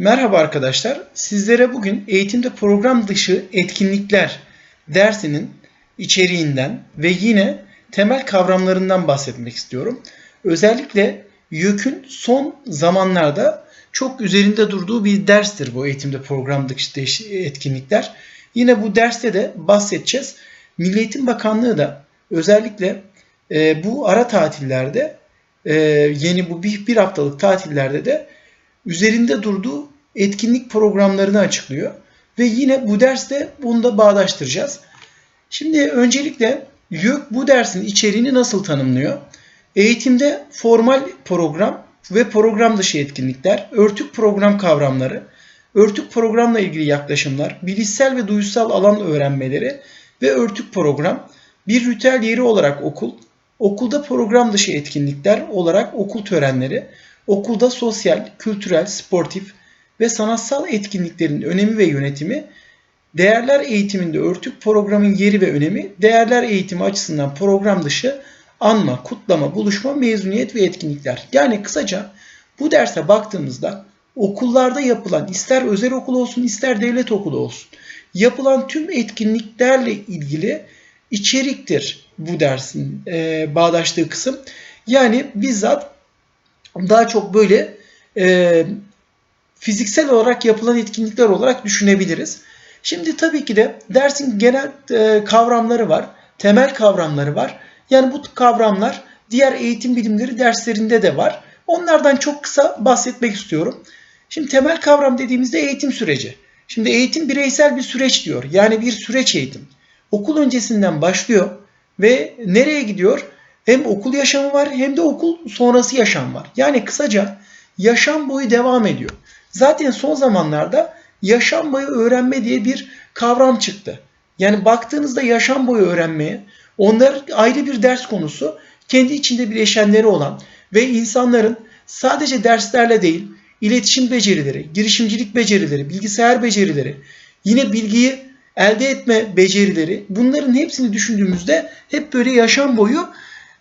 Merhaba arkadaşlar. Sizlere bugün eğitimde program dışı etkinlikler dersinin içeriğinden ve yine temel kavramlarından bahsetmek istiyorum. Özellikle YÖK'ün son zamanlarda çok üzerinde durduğu bir derstir bu eğitimde program dışı etkinlikler. Yine bu derste de bahsedeceğiz. Milli Eğitim Bakanlığı da özellikle e, bu ara tatillerde e, yeni bu bir, bir haftalık tatillerde de üzerinde durduğu etkinlik programlarını açıklıyor. Ve yine bu derste bunu da bağdaştıracağız. Şimdi öncelikle YÖK bu dersin içeriğini nasıl tanımlıyor? Eğitimde formal program ve program dışı etkinlikler, örtük program kavramları, örtük programla ilgili yaklaşımlar, bilişsel ve duysal alan öğrenmeleri ve örtük program, bir ritüel yeri olarak okul, okulda program dışı etkinlikler olarak okul törenleri, okulda sosyal, kültürel, sportif ve sanatsal etkinliklerin önemi ve yönetimi, değerler eğitiminde örtük programın yeri ve önemi, değerler eğitimi açısından program dışı anma, kutlama, buluşma, mezuniyet ve etkinlikler. Yani kısaca bu derse baktığımızda okullarda yapılan ister özel okul olsun ister devlet okulu olsun yapılan tüm etkinliklerle ilgili içeriktir bu dersin e, bağdaştığı kısım. Yani bizzat daha çok böyle e, fiziksel olarak yapılan etkinlikler olarak düşünebiliriz. Şimdi tabii ki de dersin genel e, kavramları var, temel kavramları var. Yani bu kavramlar diğer eğitim bilimleri derslerinde de var. Onlardan çok kısa bahsetmek istiyorum. Şimdi temel kavram dediğimizde eğitim süreci. Şimdi eğitim bireysel bir süreç diyor. Yani bir süreç eğitim. Okul öncesinden başlıyor ve nereye gidiyor? Hem okul yaşamı var hem de okul sonrası yaşam var. Yani kısaca yaşam boyu devam ediyor. Zaten son zamanlarda yaşam boyu öğrenme diye bir kavram çıktı. Yani baktığınızda yaşam boyu öğrenmeye onlar ayrı bir ders konusu, kendi içinde bileşenleri olan ve insanların sadece derslerle değil, iletişim becerileri, girişimcilik becerileri, bilgisayar becerileri, yine bilgiyi elde etme becerileri bunların hepsini düşündüğümüzde hep böyle yaşam boyu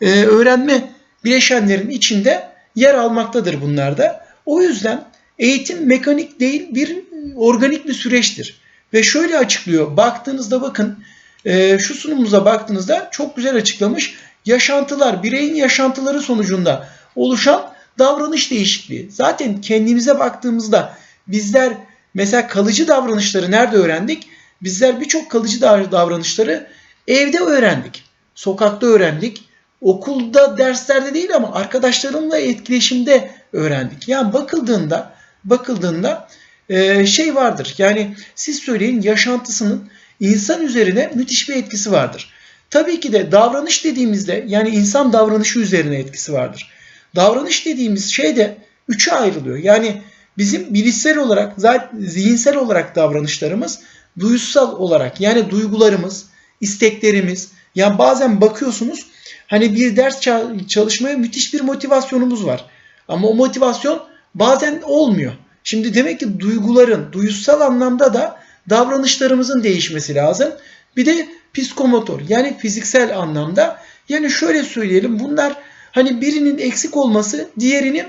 e, öğrenme bileşenlerin içinde yer almaktadır bunlar da. O yüzden eğitim mekanik değil bir organik bir süreçtir. Ve şöyle açıklıyor. Baktığınızda bakın e, şu sunumumuza baktığınızda çok güzel açıklamış. Yaşantılar, bireyin yaşantıları sonucunda oluşan davranış değişikliği. Zaten kendimize baktığımızda bizler mesela kalıcı davranışları nerede öğrendik? Bizler birçok kalıcı davranışları evde öğrendik. Sokakta öğrendik. Okulda derslerde değil ama arkadaşlarımla etkileşimde öğrendik. Yani bakıldığında bakıldığında e, şey vardır. Yani siz söyleyin yaşantısının insan üzerine müthiş bir etkisi vardır. Tabii ki de davranış dediğimizde yani insan davranışı üzerine etkisi vardır. Davranış dediğimiz şey de üçe ayrılıyor. Yani bizim bilişsel olarak, zihinsel olarak davranışlarımız, duysal olarak yani duygularımız, isteklerimiz. Yani bazen bakıyorsunuz hani bir ders çalışmaya müthiş bir motivasyonumuz var. Ama o motivasyon bazen olmuyor. Şimdi demek ki duyguların, duysal anlamda da davranışlarımızın değişmesi lazım. Bir de psikomotor yani fiziksel anlamda. Yani şöyle söyleyelim bunlar hani birinin eksik olması diğerinin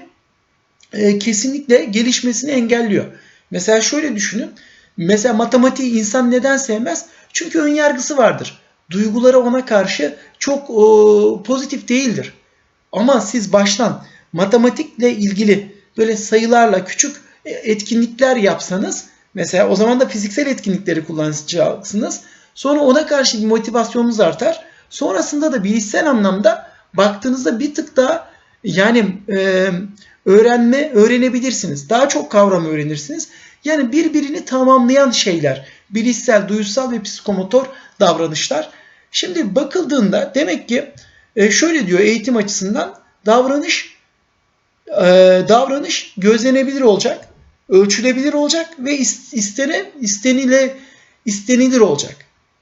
e, kesinlikle gelişmesini engelliyor. Mesela şöyle düşünün. Mesela matematiği insan neden sevmez? Çünkü ön yargısı vardır. Duyguları ona karşı çok o, pozitif değildir. Ama siz baştan matematikle ilgili böyle sayılarla küçük etkinlikler yapsanız mesela o zaman da fiziksel etkinlikleri kullanacaksınız. Sonra ona karşı bir motivasyonunuz artar. Sonrasında da bilişsel anlamda baktığınızda bir tık daha yani e, öğrenme öğrenebilirsiniz. Daha çok kavram öğrenirsiniz. Yani birbirini tamamlayan şeyler. Bilişsel, duysal ve psikomotor davranışlar. Şimdi bakıldığında demek ki e, şöyle diyor eğitim açısından davranış e, davranış gözlenebilir olacak, ölçülebilir olacak ve istene istenile istenilir olacak.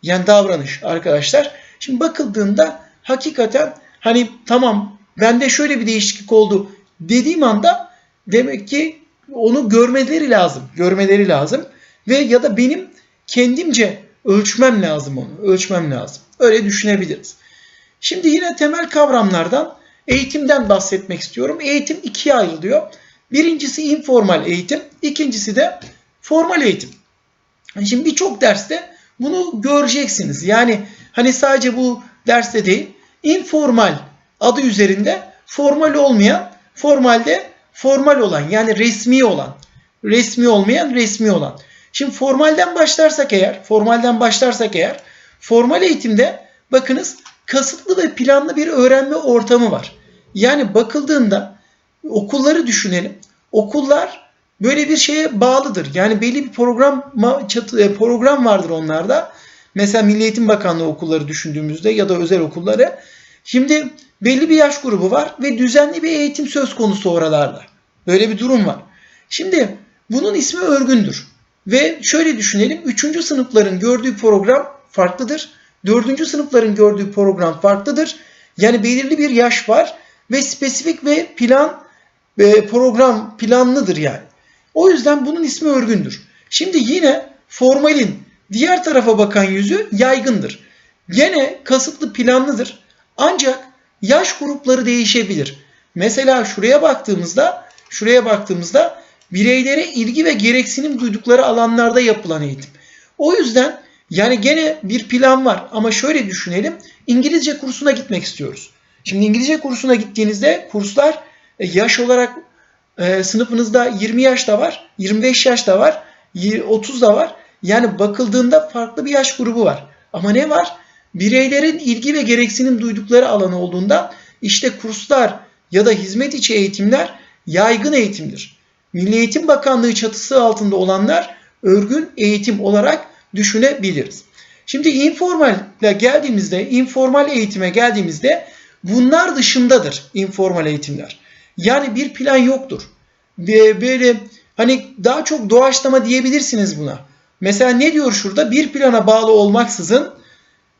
Yani davranış arkadaşlar. Şimdi bakıldığında hakikaten hani tamam bende şöyle bir değişiklik oldu dediğim anda demek ki onu görmeleri lazım. Görmeleri lazım. Ve ya da benim kendimce ölçmem lazım onu. Ölçmem lazım. Öyle düşünebiliriz. Şimdi yine temel kavramlardan eğitimden bahsetmek istiyorum. Eğitim ikiye ayrılıyor. Birincisi informal eğitim, ikincisi de formal eğitim. Şimdi birçok derste bunu göreceksiniz. Yani hani sadece bu derste değil, informal adı üzerinde formal olmayan, formalde formal olan yani resmi olan, resmi olmayan resmi olan. Şimdi formalden başlarsak eğer, formalden başlarsak eğer, formal eğitimde bakınız kasıtlı ve planlı bir öğrenme ortamı var. Yani bakıldığında okulları düşünelim. Okullar böyle bir şeye bağlıdır. Yani belli bir program e, program vardır onlarda. Mesela Milli Eğitim Bakanlığı okulları düşündüğümüzde ya da özel okulları. Şimdi belli bir yaş grubu var ve düzenli bir eğitim söz konusu oralarda. Böyle bir durum var. Şimdi bunun ismi örgündür. Ve şöyle düşünelim. 3. sınıfların gördüğü program farklıdır. 4. sınıfların gördüğü program farklıdır. Yani belirli bir yaş var ve spesifik ve plan ve program planlıdır yani. O yüzden bunun ismi örgündür. Şimdi yine formalin diğer tarafa bakan yüzü yaygındır. Gene kasıtlı planlıdır. Ancak yaş grupları değişebilir. Mesela şuraya baktığımızda, şuraya baktığımızda bireylere ilgi ve gereksinim duydukları alanlarda yapılan eğitim. O yüzden yani gene bir plan var ama şöyle düşünelim. İngilizce kursuna gitmek istiyoruz. Şimdi İngilizce kursuna gittiğinizde kurslar e, yaş olarak e, sınıfınızda 20 yaş da var, 25 yaş da var, 30 da var. Yani bakıldığında farklı bir yaş grubu var. Ama ne var? Bireylerin ilgi ve gereksinim duydukları alan olduğunda işte kurslar ya da hizmet içi eğitimler yaygın eğitimdir. Milli Eğitim Bakanlığı çatısı altında olanlar örgün eğitim olarak düşünebiliriz. Şimdi informal ile geldiğimizde, informal eğitime geldiğimizde bunlar dışındadır informal eğitimler. Yani bir plan yoktur. Böyle hani daha çok doğaçlama diyebilirsiniz buna. Mesela ne diyor şurada? Bir plana bağlı olmaksızın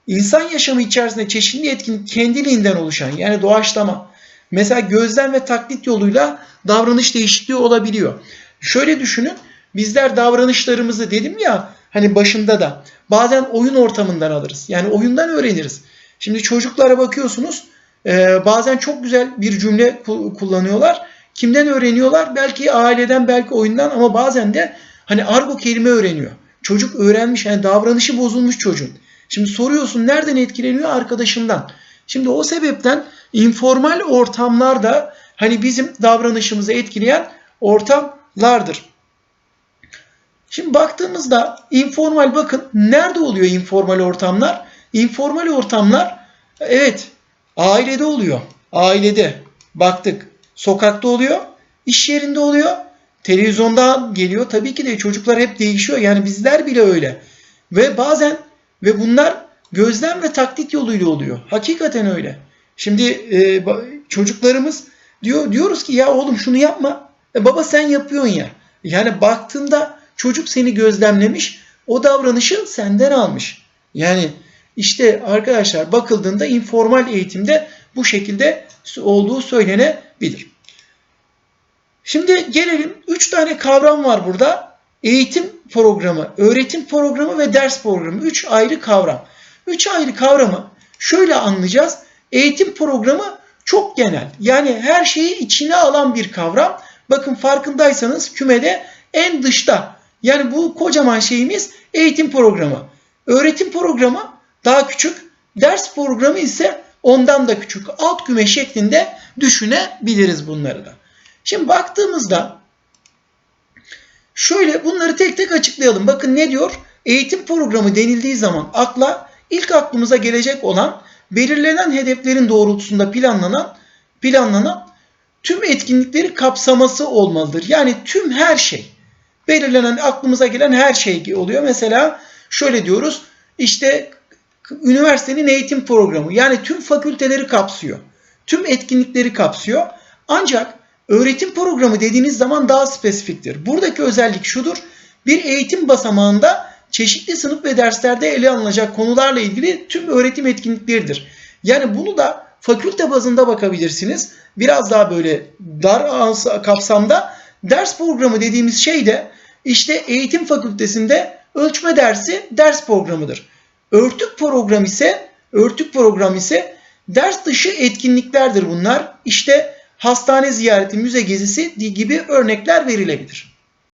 insan yaşamı içerisinde çeşitli etkinlik kendiliğinden oluşan yani doğaçlama. Mesela gözlem ve taklit yoluyla davranış değişikliği olabiliyor. Şöyle düşünün. Bizler davranışlarımızı dedim ya hani başında da bazen oyun ortamından alırız. Yani oyundan öğreniriz. Şimdi çocuklara bakıyorsunuz e, bazen çok güzel bir cümle kullanıyorlar. Kimden öğreniyorlar? Belki aileden, belki oyundan ama bazen de hani argo kelime öğreniyor. Çocuk öğrenmiş yani davranışı bozulmuş çocuğun. Şimdi soruyorsun nereden etkileniyor? Arkadaşından. Şimdi o sebepten informal ortamlarda hani bizim davranışımızı etkileyen ortamlardır. Şimdi baktığımızda informal bakın nerede oluyor informal ortamlar? İnformal ortamlar evet ailede oluyor. Ailede baktık. Sokakta oluyor. iş yerinde oluyor. Televizyonda geliyor. Tabii ki de çocuklar hep değişiyor. Yani bizler bile öyle. Ve bazen ve bunlar gözlem ve taklit yoluyla oluyor. Hakikaten öyle. Şimdi e, çocuklarımız diyor diyoruz ki ya oğlum şunu yapma. E, baba sen yapıyorsun ya. Yani baktığında çocuk seni gözlemlemiş. O davranışı senden almış. Yani işte arkadaşlar bakıldığında informal eğitimde bu şekilde olduğu söylenebilir. Şimdi gelelim 3 tane kavram var burada. Eğitim programı, öğretim programı ve ders programı. 3 ayrı kavram. 3 ayrı kavramı şöyle anlayacağız. Eğitim programı çok genel. Yani her şeyi içine alan bir kavram. Bakın farkındaysanız kümede en dışta. Yani bu kocaman şeyimiz eğitim programı. Öğretim programı daha küçük. Ders programı ise ondan da küçük. Alt küme şeklinde düşünebiliriz bunları da. Şimdi baktığımızda şöyle bunları tek tek açıklayalım. Bakın ne diyor? Eğitim programı denildiği zaman akla ilk aklımıza gelecek olan belirlenen hedeflerin doğrultusunda planlanan planlanan tüm etkinlikleri kapsaması olmalıdır. Yani tüm her şey. Belirlenen aklımıza gelen her şey oluyor. Mesela şöyle diyoruz. İşte üniversitenin eğitim programı yani tüm fakülteleri kapsıyor. Tüm etkinlikleri kapsıyor. Ancak öğretim programı dediğiniz zaman daha spesifiktir. Buradaki özellik şudur. Bir eğitim basamağında çeşitli sınıf ve derslerde ele alınacak konularla ilgili tüm öğretim etkinlikleridir. Yani bunu da fakülte bazında bakabilirsiniz. Biraz daha böyle dar kapsamda ders programı dediğimiz şey de işte eğitim fakültesinde ölçme dersi ders programıdır. Örtük program ise örtük program ise ders dışı etkinliklerdir bunlar. İşte hastane ziyareti, müze gezisi gibi örnekler verilebilir.